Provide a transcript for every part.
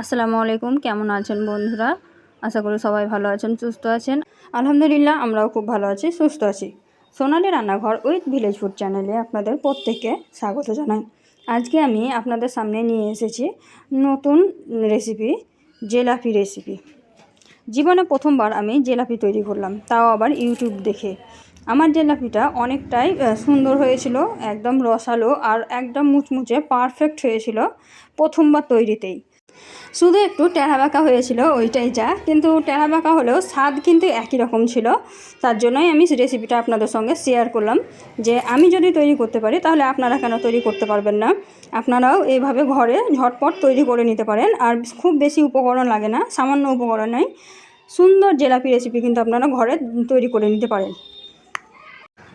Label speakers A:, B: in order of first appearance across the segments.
A: আসসালামু আলাইকুম, কেমন আছেন বন্ধুরা? আশা করি সবাই ভালো আছেন, সুস্থ আছেন। আলহামদুলিল্লাহ, আমরাও খুব ভালো আছি, সুস্থ আছি। সোনালি রান্নাঘর উইথ ভিলেজ ফুড চ্যানেলে আপনাদের প্রত্যেককে স্বাগত জানাই। আজকে আমি আপনাদের সামনে নিয়ে এসেছি নতুন রেসিপি জেলাপি রেসিপি জীবনে প্রথমবার আমি জেলাপি তৈরি করলাম, তাও আবার ইউটিউব দেখে। আমার জেলাপিটা অনেকটাই সুন্দর হয়েছিল, একদম রসালো আর একদম মুচমুচে পারফেক্ট হয়েছিল প্রথমবার তৈরিতেই। শুধু একটু টেরা বাঁকা হয়েছিল ওইটাই যা, কিন্তু টেরা বাঁকা হলেও স্বাদ কিন্তু একই রকম ছিল। তার জন্যই আমি রেসিপিটা আপনাদের সঙ্গে শেয়ার করলাম যে আমি যদি তৈরি করতে পারি, তাহলে আপনারা কেন তৈরি করতে পারবেন না? আপনারাও এইভাবে ঘরে ঝটপট তৈরি করে নিতে পারেন, আর খুব বেশি উপকরণ লাগে না, সামান্য উপকরণেই সুন্দর জেলাপি রেসিপি কিন্তু আপনারা ঘরে তৈরি করে নিতে পারেন।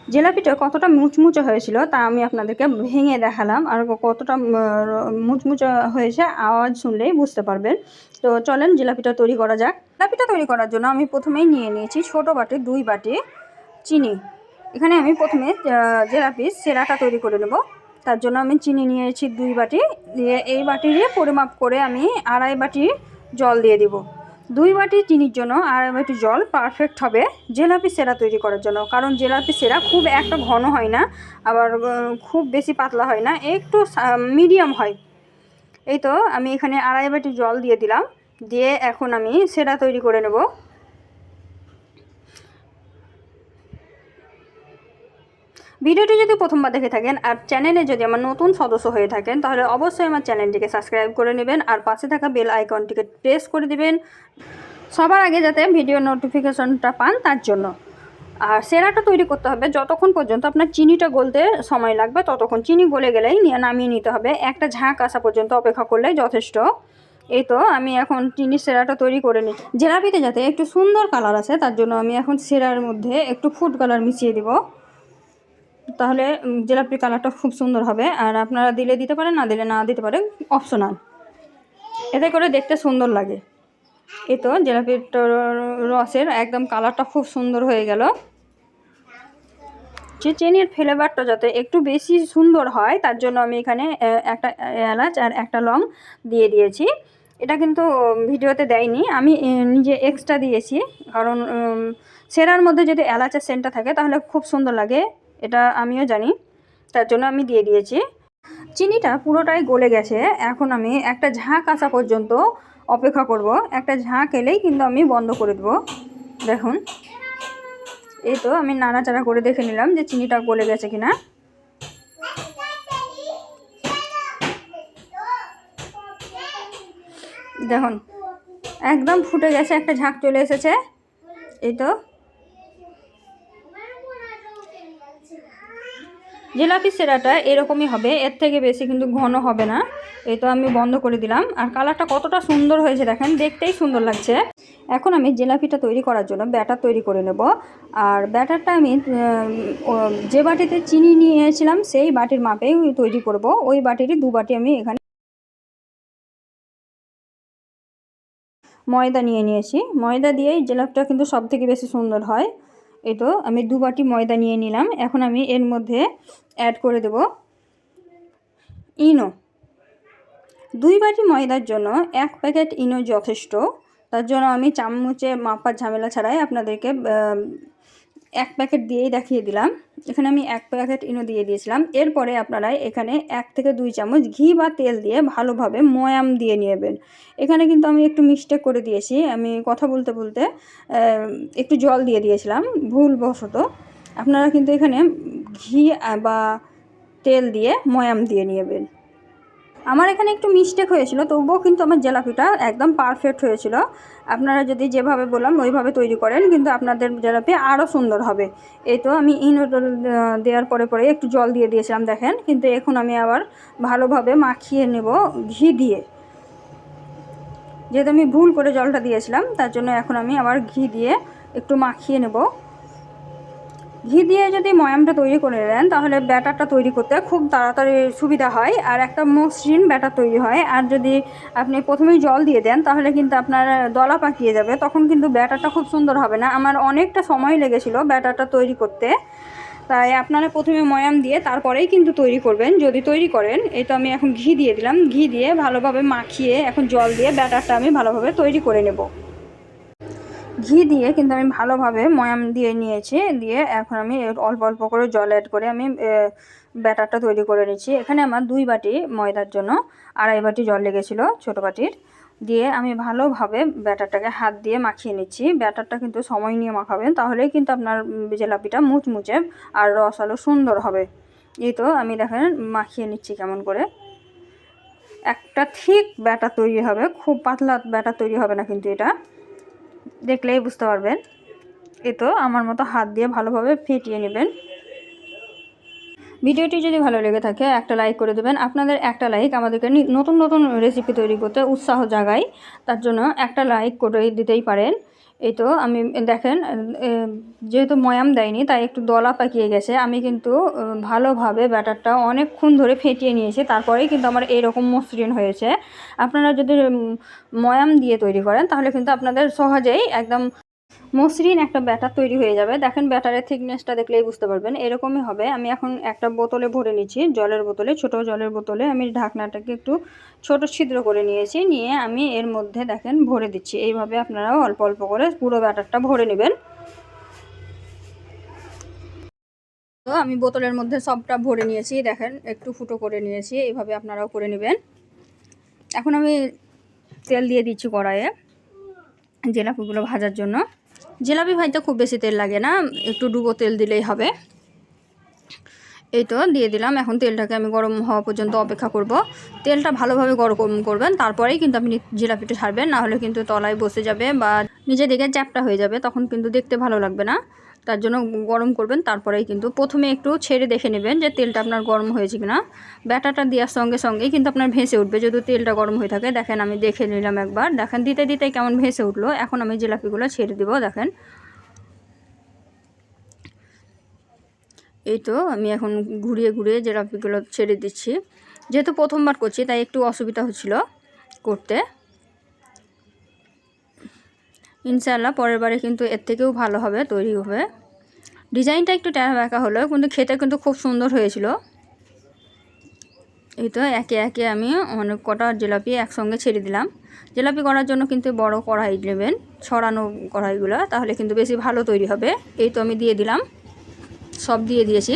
A: জিলাপিটা কতটা মুচমুচে হয়েছিল তা আমি আপনাদেরকে ভেঙে দেখালাম আর কতটা মুচমুচে হয়েছে আওয়াজ শুনলেই বুঝতে পারবেন। তো চলেন জিলাপিটা তৈরি করা যাক। জিলাপিটা তৈরি করার জন্য আমি প্রথমেই নিয়ে নিয়েছি ছোট বাটি দুই বাটি চিনি। এখানে আমি প্রথমে আহ, জিলাপির সেরাটা তৈরি করে নেব। তার জন্য আমি চিনি নিয়েছি দুই বাটি। দিয়ে এই বাটিরই পরিমাপ করে আমি আড়াই বাটি জল দিয়ে দিব। দুই বাটি চিনির জন্য আর বাটি জল পারফেক্ট হবে। জেলাপি সেরা তৈরি করার জন্য, কারণ জেলাপি সেরা খুব একটা ঘন হয় না, আবার খুব বেশি পাতলা হয় না, একটু মিডিয়াম হয়। এই তো আমি এখানে আড়াই বাটি জল দিয়ে দিলাম, দিয়ে এখন আমি সেরা তৈরি করে নেব। ভিডিওটি যদি প্রথমবার দেখে থাকেন আর চ্যানেলে যদি আমার নতুন সদস্য হয়ে থাকেন, তাহলে অবশ্যই আমার চ্যানেলটিকে সাবস্ক্রাইব করে নেবেন আর পাশে থাকা বেল আইকনটিকে প্রেস করে দিবেন সবার আগে যাতে ভিডিও নোটিফিকেশনটা পান তার জন্য। আর সেরাটা তৈরি করতে হবে যতক্ষণ পর্যন্ত আপনার চিনিটা গলতে সময় লাগবে, ততক্ষণ চিনি গলে গেলেই নামিয়ে নিতে হবে। একটা ঝাঁক আসা পর্যন্ত অপেক্ষা করলেই যথেষ্ট। এই তো আমি এখন চিনির সেরাটা তৈরি করে নিই। জেলাপিতে যাতে একটু সুন্দর কালার আছে তার জন্য আমি এখন সেরার মধ্যে একটু ফুড কালার মিশিয়ে দিব। তাহলে জিলাপির কালারটা খুব সুন্দর হবে। আর আপনারা দিলে দিতে পারেন, না দিলে না দিতে পারেন অপশনাল এতে করে দেখতে সুন্দর লাগে। এ তো জিলাপির রসের একদম কালারটা খুব সুন্দর হয়ে গেল। যে চেনির ফ্লেভারটা যাতে একটু বেশি সুন্দর হয়, তার জন্য আমি এখানে একটা এলাচ আর একটা লং দিয়ে দিয়েছি। এটা কিন্তু ভিডিওতে দেয়নি, আমি নিজে এক্সট্রা দিয়েছি। কারণ সেরার মধ্যে যদি এলাচের সেন্টটা থাকে, তাহলে খুব সুন্দর লাগে। এটা আমিও জানি, তার জন্য আমি দিয়ে দিয়েছি। চিনিটা পুরোটাই গলে গেছে, এখন আমি একটা ঝাঁক আসা পর্যন্ত অপেক্ষা করব। একটা ঝাঁক এলেই কিন্তু আমি বন্ধ করে দেবো। দেখুন, এই তো আমি নাড়াচাড়া করে দেখে নিলাম যে চিনিটা গলে গেছে কিনা। দেখুন, একদম ফুটে গেছে, একটা ঝাঁক চলে এসেছে। এই তো জিলাপি সেরাটা এরকমই হবে, এর থেকে বেশি কিন্তু ঘন হবে না। এই তো আমি বন্ধ করে দিলাম। আর কালারটা কতটা সুন্দর হয়েছে দেখেন, দেখতেই সুন্দর লাগছে। এখন আমি জিলাপিটা তৈরি করার জন্য ব্যাটার তৈরি করে নেব। আর ব্যাটারটা আমি যে বাটিতে চিনি নিয়েছিলাম, সেই বাটির মাপেই তৈরি করব। ওই বাটিরই দু বাটি আমি এখানে ময়দা নিয়ে নিয়েছি। ময়দা দিয়েই জিলাপিটা কিন্তু সব থেকে বেশি সুন্দর হয়। এই তো আমি দু বাটি ময়দা নিয়ে নিলাম। এখন আমি এর মধ্যে অ্যাড করে দেব ইনো। দুই বাটি ময়দার জন্য এক প্যাকেট ইনো যথেষ্ট। তার জন্য আমি চামচে মাপার ঝামেলা ছাড়াই আপনাদেরকে এক প্যাকেট দিয়েই দেখিয়ে দিলাম। এখানে আমি এক প্যাকেট ইনো দিয়ে দিয়েছিলাম। এরপরে আপনারা এখানে এক থেকে দুই চামচ ঘি বা তেল দিয়ে ভালোভাবে ময়াম দিয়ে নেবেন। এখানে কিন্তু আমি একটু মিস্টেক করে দিয়েছি। আমি কথা বলতে বলতে একটু জল দিয়ে দিয়েছিলাম। ভুলবশত আপনারা কিন্তু এখানে ঘি বা তেল দিয়ে ময়াম দিয়ে নেবেন। আমার এখানে একটু মিস্টেক হয়েছিল, তবুও কিন্তু আমার জেলাপিটা একদম পারফেক্ট হয়েছিল। আপনারা যদি যেভাবে বললাম, ওইভাবে তৈরি করেন, কিন্তু আপনাদের জেলাপি আরও সুন্দর হবে। এই তো আমি ইনো দেওয়ার পরে পরে একটু জল দিয়ে দিয়েছিলাম, দেখেন। কিন্তু এখন আমি আবার ভালোভাবে মাখিয়ে নেব ঘি দিয়ে। যেহেতু আমি ভুল করে জলটা দিয়েছিলাম, তার জন্য এখন আমি আবার ঘি দিয়ে একটু মাখিয়ে নেব। ঘি দিয়ে যদি ময়ামটা তৈরি করে নেন, তাহলে ব্যাটারটা তৈরি করতে খুব তাড়াতাড়ি সুবিধা হয়। আর একটা মসৃণ ব্যাটার তৈরি হয়। আর যদি আপনি প্রথমেই জল দিয়ে দেন, তাহলে কিন্তু আপনার দলা পাকিয়ে যাবে। তখন কিন্তু ব্যাটারটা খুব সুন্দর হবে না। আমার অনেকটা সময় লেগেছিল ব্যাটারটা তৈরি করতে। তাই আপনারা প্রথমে ময়াম দিয়ে তারপরেই কিন্তু তৈরি করবেন। যদি তৈরি করেন, এই তো আমি এখন ঘি দিয়ে দিলাম। ঘি দিয়ে ভালোভাবে মাখিয়ে এখন জল দিয়ে ব্যাটারটা আমি ভালোভাবে তৈরি করে নেব। ঘি দিয়ে কিন্তু আমি ভালোভাবে ময়াম দিয়ে নিয়েছি। দিয়ে এখন আমি অল্প অল্প করে জল অ্যাড করে আমি ব্যাটারটা তৈরি করে নিচ্ছি। এখানে আমার দুই বাটি ময়দার জন্য আড়াই বাটি জল লেগেছিলো ছোটো বাটির। দিয়ে আমি ভালোভাবে ব্যাটারটাকে হাত দিয়ে মাখিয়ে নিচ্ছি। ব্যাটারটা কিন্তু সময় নিয়ে মাখাবেন তাহলেই কিন্তু আপনার জেলাপিটা মুচমুচে আর রসালো সুন্দর হবে। এই তো আমি দেখেন মাখিয়ে নিচ্ছি কেমন করে। একটা ঠিক ব্যাটার তৈরি হবে, খুব পাতলা ব্যাটার তৈরি হবে না কিন্তু এটা। দেখলেই বুঝতে পারবেন। এ তো আমার মতো হাত দিয়ে ভালোভাবে ফিটিয়ে নেবেন। ভিডিওটি যদি ভালো লেগে থাকে, একটা লাইক করে দেবেন। আপনাদের একটা লাইক আমাদেরকে নতুন নতুন রেসিপি তৈরি করতে উৎসাহ জাগায়। তার জন্য একটা লাইক করে দিতেই পারেন। এই তো আমি, দেখেন যেহেতু ময়াম দেয়নি, তাই একটু দলা পাকিয়ে গেছে। আমি কিন্তু ভালোভাবে ব্যাটারটা অনেকক্ষণ ধরে ফেটিয়ে নিয়েছি। তারপরেই কিন্তু আমার এইরকম মসৃণ হয়েছে। আপনারা যদি ময়াম দিয়ে তৈরি করেন, তাহলে কিন্তু আপনাদের সহজেই একদম মসৃণ একটা ব্যাটার তৈরি হয়ে যাবে। দেখেন ব্যাটারের থিকনেসটা দেখলেই বুঝতে পারবেন। এরকমই হবে। আমি এখন একটা বোতলে ভরে নিচ্ছি, জলের বোতলে, ছোট জলের বোতলে। আমি ঢাকনাটাকে একটু ছোট ছিদ্র করে নিয়েছি। নিয়ে আমি এর মধ্যে দেখেন ভরে দিচ্ছি। এইভাবে আপনারাও অল্প অল্প করে পুরো ব্যাটারটা ভরে নেবেন। তো আমি বোতলের মধ্যে সবটা ভরে নিয়েছি। দেখেন একটু ফুটো করে নিয়েছি। এইভাবে আপনারাও করে নেবেন। এখন আমি তেল দিয়ে দিচ্ছি কড়াইয়ে। জিলাপিগুলো ভাজার জন্য। জিলাপি ভাজতে খুব বেশি তেল লাগে না, একটু ডুবো তেল দিলেই হবে। এই তো দিয়ে দিলাম, এখন তেলটাকে আমি গরম হওয়া পর্যন্ত অপেক্ষা করব। তেলটা ভালোভাবে গরম করবেন, তারপরেই কিন্তু আপনি জিলাপিটা ছাড়বেন না হলে কিন্তু তলায় বসে যাবে বা নিজে দিকে চ্যাপটা হয়ে যাবে, তখন কিন্তু দেখতে ভালো লাগবে না। তার জন্য গরম করবেন, তারপরেই কিন্তু প্রথমে একটু ছেড়ে দেখে নেবেন যে তেলটা আপনার গরম হয়েছে কিনা। ব্যাটাটা দেওয়ার সঙ্গে সঙ্গেই কিন্তু আপনার ভেসে উঠবে। যদি তেলটা গরম হয়ে থাকে, দেখেন আমি দেখে নিলাম একবার। দেখেন, দিতে দিতে কেমন ভেসে উঠল। এখন আমি জিলাপিগুলো ছেড়ে দিব, দেখেন। এই তো আমি এখন ঘুরিয়ে ঘুরিয়ে জিলাপিগুলো ছেড়ে দিচ্ছি। যেহেতু প্রথমবার করছি, তাই একটু অসুবিধা হচ্ছিল করতে। ইনশাআল্লাহ, পরের বারে কিন্তু এর থেকেও ভালো হবে, তৈরি হবে। ডিজাইনটা একটু ট্যারা ব্যাকা হলো কিন্তু খেতে কিন্তু খুব সুন্দর হয়েছিল। এই তো একে একে আমি অনেক কটা জিলাপি একসঙ্গে ছেড়ে দিলাম। জিলাপি করার জন্য কিন্তু বড় কড়াই নেবেন, ছড়ানো কড়াইগুলো, তাহলে কিন্তু বেশি ভালো তৈরি হবে। এই তো আমি দিয়ে দিলাম, সব দিয়ে দিয়েছি।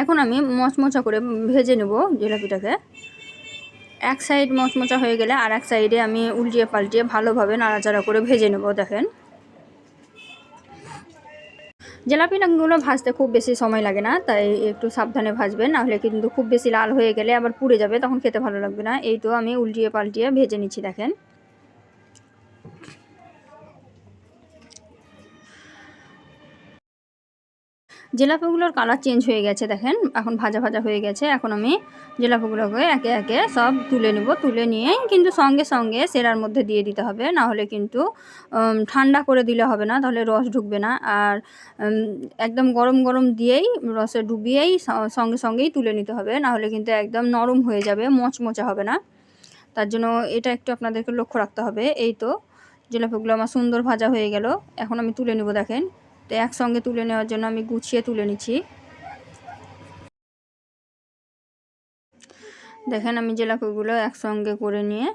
A: এখন আমি মচমচা করে ভেজে নেব জিলাপিটাকে। এক সাইড মচমচা হয়ে গেলে আর এক সাইডে আমি উল্টিয়ে পাল্টিয়ে ভালোভাবে নাড়াচাড়া করে ভেজে নেব, দেখেন। জিলাপিগুলো ভাজতে খুব বেশি সময় লাগে না, তাই একটু সাবধানে ভাজবেন, নাহলে কিন্তু খুব বেশি লাল হয়ে গেলে আবার পুড়ে যাবে, তখন খেতে ভালো লাগবে না। এই তো আমি উল্টিয়ে পাল্টিয়ে ভেজে নিচ্ছি, দেখেন। জিলাপিগুলোর কালার চেঞ্জ হয়ে গেছে, দেখেন। এখন ভাজা ভাজা হয়ে গেছে। এখন আমি জিলাপিগুলোকে একে একে সব তুলে নেব। তুলে নিয়ে কিন্তু সঙ্গে সঙ্গে সেরার মধ্যে দিয়ে দিতে হবে। না হলে কিন্তু ঠান্ডা করে দিলে হবে না, তাহলে রস ঢুকবে না। আর একদম গরম গরম দিয়েই, রসে ডুবিয়েই সঙ্গে সঙ্গেই তুলে নিতে হবে। না হলে কিন্তু একদম নরম হয়ে যাবে, মচমচা হবে না। তার জন্য এটা একটু আপনাদেরকে লক্ষ্য রাখতে হবে। এই তো, জিলাপিগুলো আমার সুন্দর ভাজা হয়ে গেল। এখন আমি তুলে নেব, দেখেন। তো একসঙ্গে তুলে নেওয়ার জন্য আমি গুছিয়ে তুলে নিচ্ছি। দেখেন আমি জিলাপিগুলো একসঙ্গে করে নিয়ে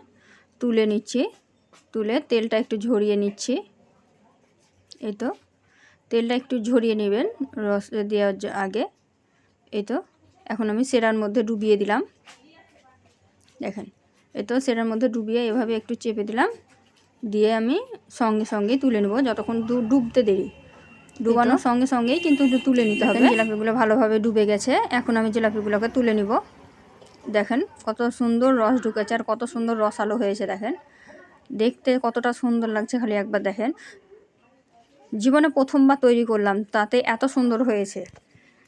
A: তুলে নিচ্ছি। তুলে তেলটা একটু ঝরিয়ে নিচ্ছি। এই তো, তেলটা একটু ঝরিয়ে নেবেন রস দেওয়ার আগে। এই তো, এখন আমি সেরার মধ্যে ডুবিয়ে দিলাম। দেখেন, এই তো সেরার মধ্যে ডুবিয়ে এভাবে একটু চেপে দিলাম। দিয়ে আমি সঙ্গে সঙ্গেই তুলে নেব, যতক্ষণ ডুবতে দেরি। ডুবানোর সঙ্গে সঙ্গেই কিন্তু একটু তুলে নিতে হবে। জিলাপিগুলো ভালোভাবে ডুবে গেছে। এখন আমি জিলাপিগুলোকে তুলে নিব। দেখেন কত সুন্দর রস ঢুকেছে আর কত সুন্দর রসালো হয়েছে দেখেন। দেখতে কতটা সুন্দর লাগছে খালি একবার দেখেন। জীবনে প্রথমবার তৈরি করলাম তাতে এত সুন্দর হয়েছে।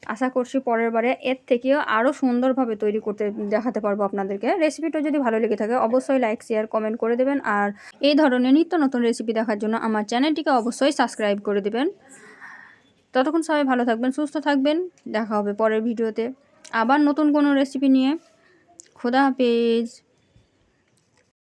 A: আশা করছি পরের বারে এর থেকেও আরও সুন্দরভাবে তৈরি করতে দেখাতে পারব আপনাদেরকে। রেসিপিটা যদি ভালো লেগে থাকে অবশ্যই লাইক শেয়ার কমেন্ট করে দেবেন। আর এই ধরনের নিত্য নতুন রেসিপি দেখার জন্য আমার চ্যানেলটিকে অবশ্যই সাবস্ক্রাইব করে দেবেন। ততক্ষণ সবাই ভালো থাকবেন, সুস্থ থাকবেন। দেখা হবে পরের ভিডিওতে। আবার নতুন কোনো রেসিপি নিয়ে। খোদা হাফেজ।